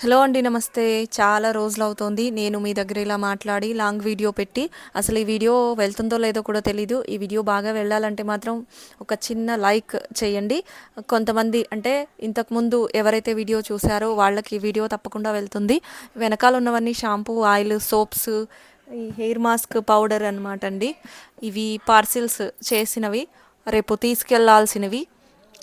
Hello అండి నమస్తే. చాలా రోజులు అవుతోంది. నేను మీ దగ్గర ఇలా మాట్లాడి లాంగ్ వీడియో పెట్టి అసలు ఈ వీడియో వెళ్తుందో లేదో కూడా తెలీదు. ఈ వీడియో బాగా వెళ్ళాలంటే మాత్రం ఒక చిన్న లైక్ చేయండి. కొంతమంది అంటే ఇంతకుముందు ఎవరైతే వీడియో చూసారో వాళ్ళకి ఈ వీడియో తప్పకుండా వెళ్తుంది. వెనకాల ఉన్నవన్నీ షాంపూ ఆయిల్ సోప్స్ ఈ హెయిర్ మాస్క్ పౌడర్ అనమాట అండి. ఇవి పార్సిల్స్ చేసినవి. రేపు తీసుకెళ్ళాల్సినవి.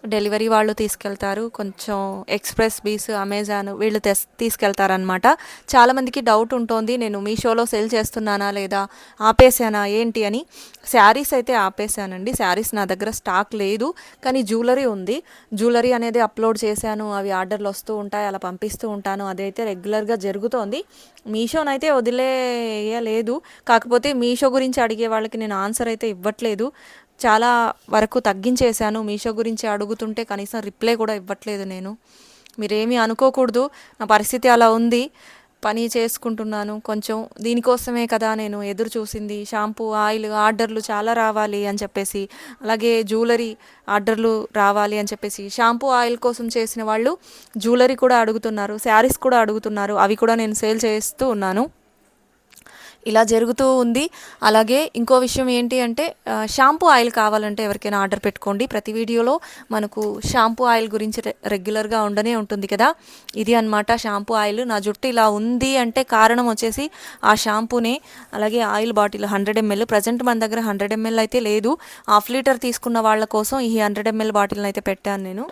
డెలివరీ వాళ్ళు తీసుకెళ్తారు. కొంచెం ఎక్స్ప్రెస్ బీస్ అమెజాన్ వీళ్ళు తెస్ తీసుకెళ్తారనమాట చాలామందికి డౌట్ ఉంటుంది నేను మీషోలో సెల్ చేస్తున్నానా లేదా ఆపేసానా ఏంటి అని. శారీస్ అయితే ఆపేసానండి శారీస్ నా దగ్గర స్టాక్ లేదు కానీ జ్యువెలరీ ఉంది. జ్యువెలరీ అనేది అప్లోడ్ చేశాను అవి ఆర్డర్లు వస్తూ ఉంటాయి అలా పంపిస్తూ ఉంటాను. అదైతే రెగ్యులర్గా జరుగుతోంది. మీషోనైతే వదిలేయలేదు. కాకపోతే మీషో గురించి అడిగే వాళ్ళకి నేను ఆన్సర్ అయితే ఇవ్వట్లేదు. చాలా వరకు తగ్గించేశాను. మీషో గురించి అడుగుతుంటే కనీసం రిప్లై కూడా ఇవ్వట్లేదు నేను. మీరేమీ అనుకోకూడదు. నా పరిస్థితి అలా ఉంది. పని చేసుకుంటున్నాను. కొంచెం దీనికోసమే కదా నేను ఎదురు చూసింది. షాంపూ ఆయిల్ ఆర్డర్లు చాలా రావాలి అని చెప్పేసి అలాగే జ్యువెలరీ ఆర్డర్లు రావాలి అని చెప్పేసి షాంపూ ఆయిల్ కోసం చేసిన వాళ్ళు జ్యువెలరీ కూడా అడుగుతున్నారు. శారీస్ కూడా అడుగుతున్నారు. అవి కూడా నేను సేల్ చేస్తూ ఉన్నాను. ఇలా జరుగుతూ ఉంది. అలాగే ఇంకో విషయం ఏంటి అంటే షాంపూ ఆయిల్ కావాలంటే ఎవరికైనా ఆర్డర్ పెట్టుకోండి. ప్రతి వీడియోలో మనకు షాంపూ ఆయిల్ గురించి రె- రెగ్యులర్గా ఉండనే ఉంటుంది కదా. ఇది అన్నమాట షాంపూ ఆయిల్. నా జుట్టు ఇలా ఉంది అంటే కారణం వచ్చేసి ఆ షాంపూనే. అలాగే oil bottle hundred ML. Present మన దగ్గర హండ్రెడ్ ఎంఎల్ అయితే లేదు. హాఫ్ లీటర్ తీసుకున్న వాళ్ళ కోసం ఈ హండ్రెడ్ ఎంఎల్ బాటిల్ని అయితే పెట్టాను నేను.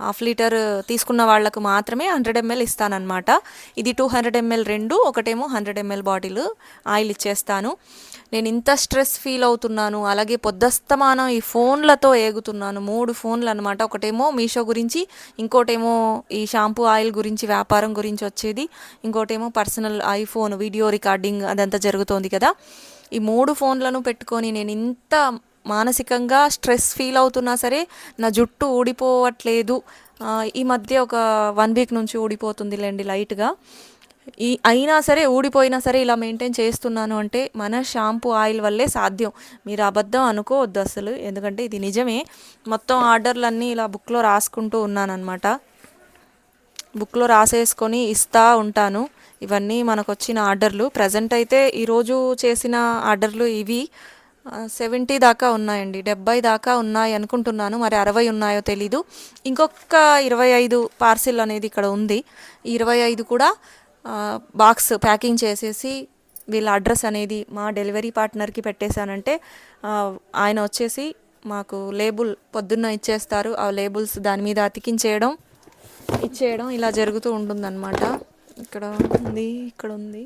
హాఫ్ లీటర్ తీసుకున్న వాళ్ళకు మాత్రమే హండ్రెడ్ ఎంఎల్ ఇస్తానన్నమాట. ఇది టూ హండ్రెడ్ ఎంఎల్ రెండు ఒకటేమో హండ్రెడ్ ఎంఎల్ బాటిల్ ఆయిల్ ఇచ్చేస్తాను. నేను ఇంత స్ట్రెస్ ఫీల్ అవుతున్నాను. అలాగే పొద్దస్తమానం ఈ ఫోన్లతో ఏగుతున్నాను. మూడు ఫోన్లు అనమాట ఒకటేమో మీషో గురించి ఇంకోటేమో ఈ షాంపూ ఆయిల్ గురించి వ్యాపారం గురించి వచ్చేది. ఇంకోటేమో పర్సనల్ ఐఫోన్ వీడియో రికార్డింగ్ అదంతా జరుగుతోంది కదా. ఈ మూడు ఫోన్లను పెట్టుకొని నేను ఇంత మానసికంగా స్ట్రెస్ ఫీల్ అవుతున్నా సరే నా జుట్టు ఊడిపోవట్లేదు. ఈ మధ్య ఒక వన్ వీక్ నుంచి ఊడిపోతుంది లేండి లైట్గా. ఈ అయినా సరే ఊడిపోయినా సరే ఇలా మెయింటైన్ చేస్తున్నాను అంటే మన షాంపూ ఆయిల్ వల్లే సాధ్యం. మీరు అబద్ధం అనుకోవద్దు అసలు ఎందుకంటే ఇది నిజమే. మొత్తం ఆర్డర్లన్నీ ఇలా బుక్లో రాసుకుంటూ ఉన్నానన్నమాట. బుక్లో రాసేసుకొని ఇస్తా ఉంటాను. ఇవన్నీ మనకు వచ్చిన ఆర్డర్లు. ప్రజెంట్ అయితే ఈరోజు చేసిన ఆర్డర్లు ఇవి. సెవెంటీ దాకా ఉన్నాయండి. డెబ్బై దాకా ఉన్నాయి అనుకుంటున్నాను. మరి అరవై ఉన్నాయో తెలీదు. ఇంకొక ఇరవై ఐదు పార్సిల్ అనేది ఇక్కడ ఉంది. ఇరవై ఐదు కూడా బాక్స్ ప్యాకింగ్ చేసేసి వీళ్ళ అడ్రస్ అనేది మా డెలివరీ పార్ట్నర్కి పెట్టేశానంటే ఆయన వచ్చేసి మాకు లేబుల్ పొద్దున్న ఇచ్చేస్తారు. ఆ లేబుల్స్ దాని మీద అతికించేయడం ఇచ్చేయడం ఇలా జరుగుతూ ఉంటుందన్నమాట. ఇక్కడ ఉంది ఇక్కడ ఉంది.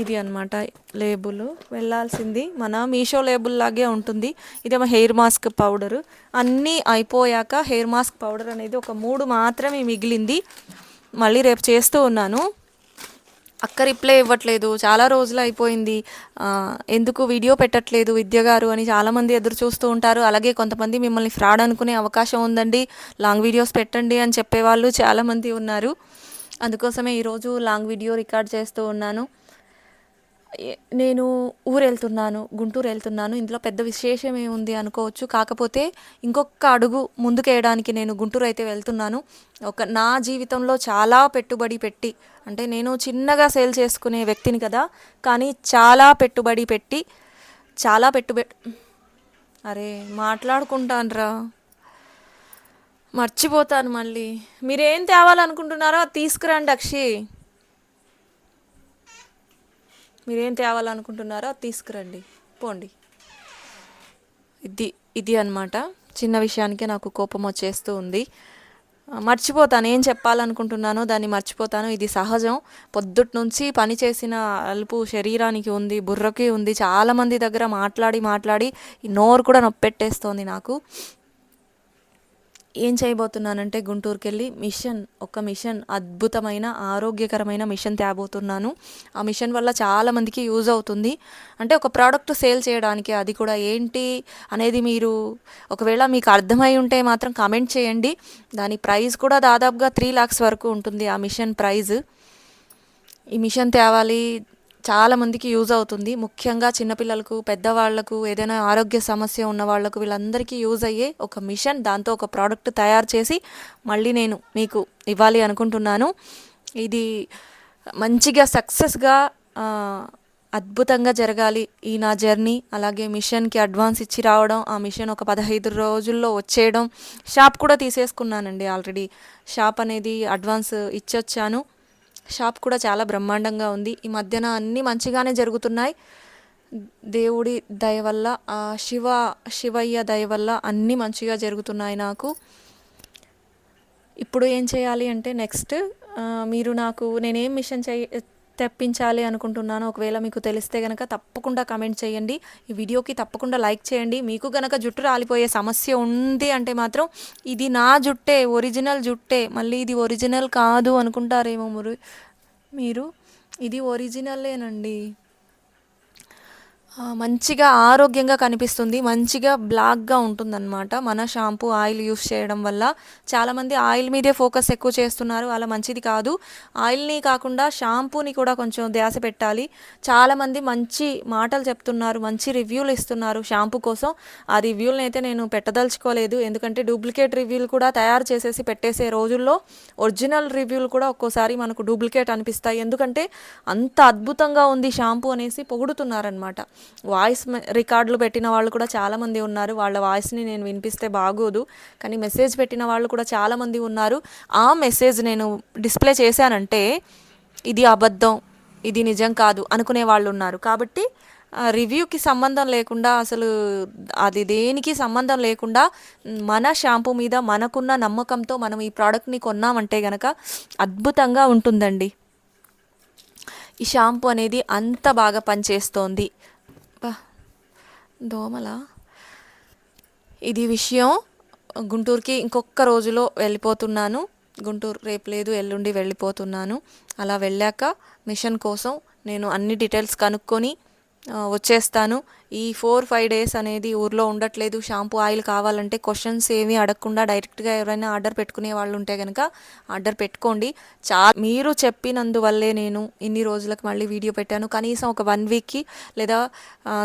ఇది అన్నమాట లేబుల్. వెళ్ళాల్సింది మన మీషో లేబుల్ లాగే ఉంటుంది. ఇదేమో హెయిర్ మాస్క్ పౌడరు. అన్నీ అయిపోయాక హెయిర్ మాస్క్ పౌడర్ అనేది ఒక మూడు మాత్రమే మిగిలింది. మళ్ళీ రేపు చేస్తూ ఉన్నాను. అక్క రిప్లై ఇవ్వట్లేదు. చాలా రోజులు అయిపోయింది. ఎందుకు వీడియో పెట్టట్లేదు విద్య గారు అని చాలామంది ఎదురు చూస్తూ ఉంటారు. అలాగే కొంతమంది మిమ్మల్ని ఫ్రాడ్ అనుకునే అవకాశం ఉందండి. లాంగ్ వీడియోస్ పెట్టండి అని చెప్పేవాళ్ళు చాలామంది ఉన్నారు. అందుకోసమే ఈరోజు లాంగ్ వీడియో రికార్డ్ చేస్తూ ఉన్నాను. నేను ఊరు వెళ్తున్నాను గుంటూరు వెళ్తున్నాను ఇందులో పెద్ద విశేషం ఏముంది అనుకోవచ్చు. కాకపోతే ఇంకొక అడుగు ముందుకేయడానికి నేను గుంటూరు అయితే వెళ్తున్నాను. ఒక నా జీవితంలో చాలా పెట్టుబడి పెట్టి అంటే నేను చిన్నగా సేల్ చేసుకునే వ్యక్తిని కదా కానీ చాలా పెట్టుబడి పెట్టి చాలా పెట్టుబడి అరే మాట్లాడుకుంటానురా. మర్చిపోతాను మళ్ళీ. మీరేం తేవాలనుకుంటున్నారో అది తీసుకురండి అక్షి. మీరేం తేవాలనుకుంటున్నారో అది తీసుకురండి. పోండి. ఇది ఇది అన్నమాట. చిన్న విషయానికే నాకు కోపం వచ్చేస్తూ ఉంది. మర్చిపోతాను. ఏం చెప్పాలనుకుంటున్నానో దాన్ని మర్చిపోతాను. ఇది సహజం. పొద్దుట్ నుంచి పని చేసిన అలుపు శరీరానికి ఉంది బుర్రకి ఉంది. చాలామంది దగ్గర మాట్లాడి మాట్లాడి ఈ నోరు కూడా నొప్పెట్టేస్తోంది నాకు. ఏం చేయబోతున్నానంటే గుంటూరుకి వెళ్ళి మిషన్ ఒక మిషన్ అద్భుతమైన ఆరోగ్యకరమైన మిషన్ తేబోతున్నాను. ఆ మిషన్ వల్ల చాలామందికి యూజ్ అవుతుంది. అంటే ఒక ప్రోడక్ట్ సేల్ చేయడానికి అది కూడా ఏంటి అనేది మీరు ఒకవేళ మీకు అర్థమై ఉంటే మాత్రం కామెంట్ చేయండి. దాని ప్రైస్ కూడా దాదాపుగా త్రీ ల్యాక్స్ వరకు ఉంటుంది ఆ మిషన్ ప్రైజ్ ఈ మిషన్ తేవాలి చాలా మందికి యూజ్ అవుతుంది. ముఖ్యంగా చిన్నపిల్లలకు పెద్దవాళ్ళకు ఏదైనా ఆరోగ్య సమస్య ఉన్న వాళ్ళకు వీళ్ళందరికీ యూజ్ అయ్యే ఒక మిషన్ దాంతో ఒక ప్రోడక్ట్ తయారు చేసి మళ్ళీ నేను మీకు ఇవ్వాలి అనుకుంటున్నాను. ఇది మంచిగా సక్సెస్గా అద్భుతంగా జరగాలి ఈ నా జర్నీ. అలాగే మిషన్కి అడ్వాన్స్ ఇచ్చి రావడం ఆ మిషన్ ఒక పదహైదు రోజుల్లో వచ్చేయడం షాప్ కూడా తీసేసుకున్నానండి ఆల్రెడీ. షాప్ అనేది అడ్వాన్స్ ఇచ్చొచ్చాను. షాప్ కూడా చాలా బ్రహ్మాండంగా ఉంది. ఈ మధ్యన అన్నీ మంచిగానే జరుగుతున్నాయి. దేవుడి దయ వల్ల శివ శివయ్య దయ వల్ల అన్నీ మంచిగా జరుగుతున్నాయి నాకు. ఇప్పుడు ఏం చేయాలి అంటే నెక్స్ట్ మీరు నాకు నేనేం మిషన్ చేయ తెప్పించాలి అనుకుంటున్నాను. ఒకవేళ మీకు తెలిస్తే కనుక తప్పకుండా కమెంట్ చేయండి. ఈ వీడియోకి తప్పకుండా లైక్ చేయండి. మీకు కనుక జుట్టు రాలిపోయే సమస్య ఉంది అంటే మాత్రం ఇది నా జుట్టే ఒరిజినల్ జుట్టే. మళ్ళీ ఇది ఒరిజినల్ కాదు అనుకుంటారేమో మీరు? ఇది ఒరిజినలేనండి. మంచిగా ఆరోగ్యంగా కనిపిస్తుంది మంచిగా బ్లాక్గా ఉంటుందన్నమాట. మన షాంపూ ఆయిల్ యూస్ చేయడం వల్ల చాలామంది ఆయిల్ మీదే ఫోకస్ ఎక్కువ చేస్తున్నారు అలా మంచిది కాదు. ఆయిల్ని కాకుండా షాంపూని కూడా కొంచెం ధ్యాస పెట్టాలి. చాలామంది మంచి మాటలు చెప్తున్నారు మంచి రివ్యూలు ఇస్తున్నారు షాంపూ కోసం. ఆ రివ్యూలను అయితే నేను పెట్టదలుచుకోలేదు. ఎందుకంటే డూప్లికేట్ రివ్యూలు కూడా తయారు చేసేసి పెట్టేసే రోజుల్లో ఒరిజినల్ రివ్యూలు కూడా ఒక్కోసారి మనకు డూప్లికేట్ అనిపిస్తాయి. ఎందుకంటే అంత అద్భుతంగా ఉంది షాంపూ అనేసి పొగుడుతున్నారనమాట వాయిస్ రికార్డులు పెట్టిన వాళ్ళు కూడా చాలామంది ఉన్నారు. వాళ్ళ వాయిస్ని నేను వినిపిస్తే బాగోదు. కానీ మెసేజ్ పెట్టిన వాళ్ళు కూడా చాలామంది ఉన్నారు. ఆ మెసేజ్ నేను డిస్ప్లే చేశానంటే ఇది అబద్ధం ఇది నిజం కాదు అనుకునే వాళ్ళు ఉన్నారు. కాబట్టి రివ్యూకి సంబంధం లేకుండా అసలు అది దేనికి సంబంధం లేకుండా మన షాంపూ మీద మనకున్న నమ్మకంతో మనం ఈ ప్రోడక్ట్ని కొన్నామంటే కనుక అద్భుతంగా ఉంటుందండి. ఈ షాంపూ అనేది అంత బాగా పనిచేస్తోంది. దోమల? ఇది విషయం గుంటూరుకి ఇంకొక రోజులో వెళ్ళిపోతున్నాను. గుంటూరు రేపు లేదు ఎల్లుండి వెళ్ళిపోతున్నాను. అలా వెళ్ళాక మిషన్ కోసం నేను అన్ని డీటెయిల్స్ కనుక్కొని వచ్చేస్తాను. ఈ ఫోర్ ఫైవ్ డేస్ అనేది ఊర్లో ఉండట్లేదు. షాంపూ ఆయిల్ కావాలంటే క్వశ్చన్స్ ఏమీ అడగకుండా డైరెక్ట్గా ఎవరైనా ఆర్డర్ పెట్టుకునే వాళ్ళు ఉంటే కనుక ఆర్డర్ పెట్టుకోండి. చా మీరు చెప్పినందువల్లే నేను ఇన్ని రోజులకు మళ్ళీ వీడియో పెట్టాను. కనీసం ఒక వన్ వీక్కి లేదా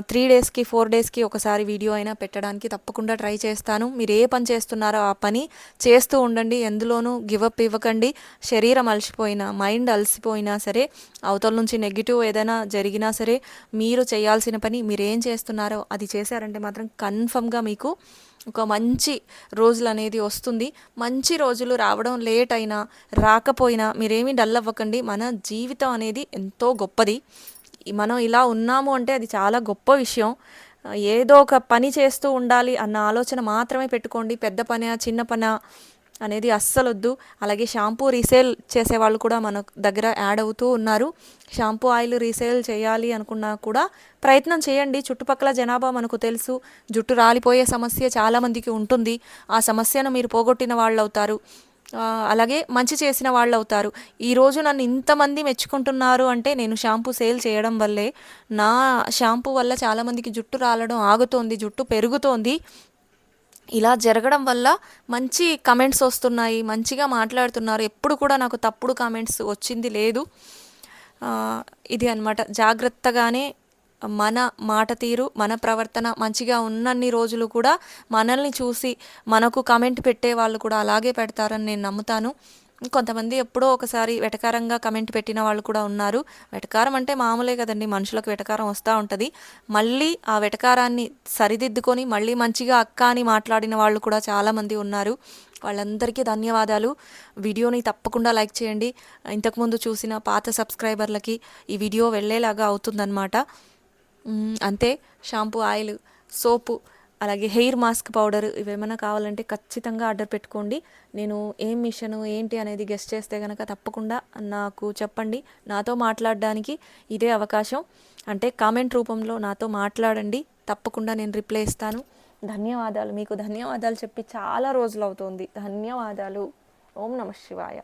త్రీ డేస్కి ఫోర్ డేస్కి ఒకసారి వీడియో అయినా పెట్టడానికి తప్పకుండా ట్రై చేస్తాను. మీరు ఏ పని చేస్తున్నారో ఆ పని చేస్తూ ఉండండి. ఎందులోనూ గివప్ ఇవ్వకండి. శరీరం అలసిపోయినా మైండ్ అలసిపోయినా సరే అవతల నుంచి నెగిటివ్ ఏదైనా జరిగినా సరే మీరు చేయాల్సిన పని మీరేం చేస్తున్నారో అది చేశారంటే మాత్రం కన్ఫర్మ్గా మీకు ఒక మంచి రోజులు అనేది వస్తుంది. మంచి రోజులు రావడం లేట్ అయినా రాకపోయినా మీరేమీ డల్ అవ్వకండి. మన జీవితం అనేది ఎంతో గొప్పది. మనం ఇలా ఉన్నాము అంటే అది చాలా గొప్ప విషయం. ఏదో ఒక పని చేస్తూ ఉండాలి అన్న ఆలోచన మాత్రమే పెట్టుకోండి. పెద్ద పని చిన్న పని అనేది అస్సలు వద్దు అలాగే షాంపూ రీసేల్ చేసే వాళ్ళు కూడా మన దగ్గర యాడ్ అవుతూ ఉన్నారు. షాంపూ ఆయిల్ రీసేల్ చేయాలి అనుకున్నా కూడా ప్రయత్నం చేయండి. చుట్టుపక్కల జనాభా మనకు తెలుసు. జుట్టు రాలిపోయే సమస్య చాలామందికి ఉంటుంది. ఆ సమస్యను మీరు పోగొట్టిన వాళ్ళు అవుతారు అలాగే మంచి చేసిన వాళ్ళు అవుతారు ఈరోజు నన్ను ఇంతమంది మెచ్చుకుంటున్నారు అంటే నేను షాంపూ సేల్ చేయడం వల్లే నా షాంపూ వల్ల చాలామందికి జుట్టు రాలడం ఆగుతోంది జుట్టు పెరుగుతోంది. ఇలా జరగడం వల్ల మంచి కమెంట్స్ వస్తున్నాయి మంచిగా మాట్లాడుతున్నారు. ఎప్పుడు కూడా నాకు తప్పుడు కామెంట్స్ వచ్చింది లేదు. ఇది అనమాట జాగ్రత్తగానే మన మాట తీరు మన ప్రవర్తన మంచిగా ఉన్నన్ని రోజులు కూడా మనల్ని చూసి మనకు కమెంట్ పెట్టే వాళ్ళు కూడా అలాగే పెడతారని నేను నమ్ముతాను. కొంతమంది ఎప్పుడో ఒకసారి వెటకారంగా కమెంట్ పెట్టిన వాళ్ళు కూడా ఉన్నారు. వెటకారం అంటే మామూలే కదండి మనుషులకు వెటకారం వస్తూ ఉంటుంది. మళ్ళీ ఆ వెటకారాన్ని సరిదిద్దుకొని మళ్ళీ మంచిగా అక్క అని మాట్లాడిన వాళ్ళు కూడా చాలామంది ఉన్నారు. వాళ్ళందరికీ ధన్యవాదాలు. వీడియోని తప్పకుండా లైక్ చేయండి. ఇంతకుముందు చూసిన పాత సబ్స్క్రైబర్లకి ఈ వీడియో వెళ్ళేలాగా అవుతుందన్నమాట. అంతే. షాంపూ ఆయిల్ సోపు అలాగే హెయిర్ మాస్క్ పౌడర్ ఇవేమైనా కావాలంటే ఖచ్చితంగా ఆర్డర్ పెట్టుకోండి. నేను ఏం మిషన్ ఏంటి అనేది గెస్ట్ చేస్తే కనుక తప్పకుండా నాకు చెప్పండి. నాతో మాట్లాడడానికి ఇదే అవకాశం. అంటే కామెంట్ రూపంలో నాతో మాట్లాడండి. తప్పకుండా నేను రిప్లై ఇస్తాను. ధన్యవాదాలు. మీకు ధన్యవాదాలు చెప్పి చాలా రోజులు అవుతుంది. ధన్యవాదాలు. ఓం నమ శివాయ.